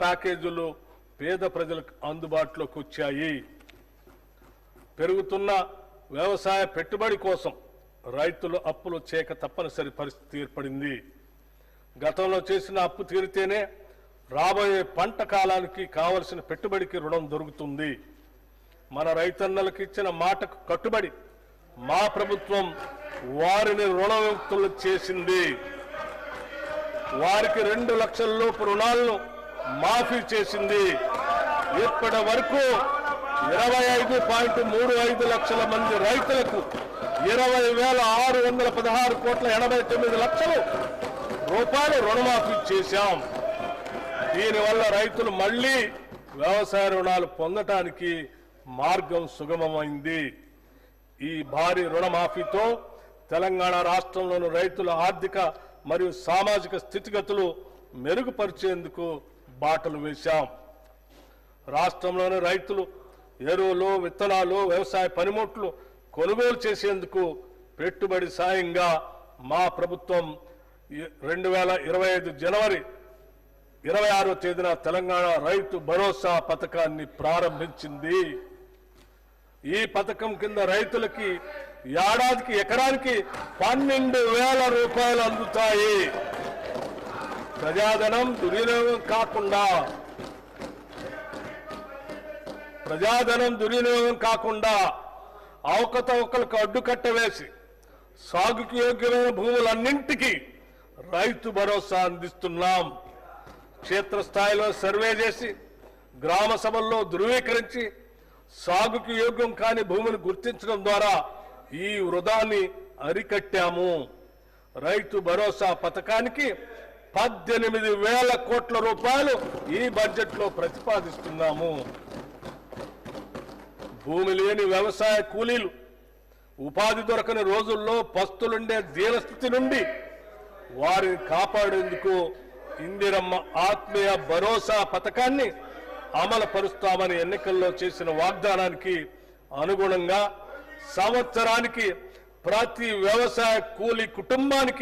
ప్యాకేజీలు పేద ప్రజలకు అందుబాటులోకి వచ్చాయి. పెరుగుతున్న వ్యవసాయ పెట్టుబడి కోసం రైతులు అప్పులు చేయక తప్పనిసరి పరిస్థితి ఏర్పడింది. గతంలో చేసిన అప్పు తీరితేనే రాబోయే పంట కాలానికి కావలసిన పెట్టుబడికి రుణం దొరుకుతుంది. మన రైతన్నలకు ఇచ్చిన మాటకు కట్టుబడి మా ప్రభుత్వం వారిని రుణ విముక్తులు చేసింది. వారికి రెండు లక్షల లోపు రుణాలను మాఫీ చేసింది. ఇప్పటి వరకు ఇరవై ఐదు పాయింట్ మూడు ఐదు లక్షల మంది రైతులకు ఇరవై వేల ఆరు వందల పదహారు కోట్ల ఎనభై తొమ్మిది లక్షలు రూపాయలు రుణమాఫీ చేశాం. దీనివల్ల రైతులు మళ్ళీ వ్యవసాయ రుణాలు పొందటానికి మార్గం సుగమమైంది. ఈ భారీ రుణమాఫీతో తెలంగాణ రాష్ట్రంలోని రైతుల ఆర్థిక మరియు సామాజిక స్థితిగతులు మెరుగుపరిచేందుకు బాటలు వేశాం. రాష్ట్రంలోని రైతులు ఎరువులు విత్తనాలు వ్యవసాయ పనిముట్లు కొనుగోలు చేసేందుకు పెట్టుబడి సాయంగా మా ప్రభుత్వం రెండు వేల ఇరవై ఐదు జనవరి ఇరవై ఆరో తేదీన తెలంగాణ రైతు భరోసా పథకాన్ని ప్రారంభించింది. ఈ పథకం కింద రైతులకి ఏడాదికి ఎకరానికి పన్నెండు వేల రూపాయలు అందుతాయి. ప్రజాధనం దుర్వినియోగం కాకుండా ప్రజాధనం దుర్వినియోగం కాకుండా అవకతవకలకు అడ్డుకట్ట వేసి సాగుకు యోగ్యమైన భూములన్నింటికీ రైతు భరోసా అందిస్తున్నాం. క్షేత్రస్థాయిలో సర్వే చేసి గ్రామ సభల్లో ధృవీకరించి సాగుకు యోగ్యం కాని భూమిని గుర్తించడం ద్వారా ఈ వృధాన్ని అరికట్టాము. రైతు భరోసా పథకానికి పద్దెనిమిది వేల కోట్ల రూపాయలు ఈ బడ్జెట్లో ప్రతిపాదిస్తున్నాము. భూమి లేని వ్యవసాయ కూలీలు ఉపాధి దొరకని రోజుల్లో పస్తులుండే దీనస్థితి నుండి వారిని కాపాడేందుకు ఇందిరమ్మ ఆత్మీయ భరోసా పథకాన్ని అమలు పరుస్తామని ఎన్నికల్లో చేసిన వాగ్దానానికి అనుగుణంగా సంవత్సరానికి ప్రతి వ్యవసాయ కూలీ కుటుంబానికి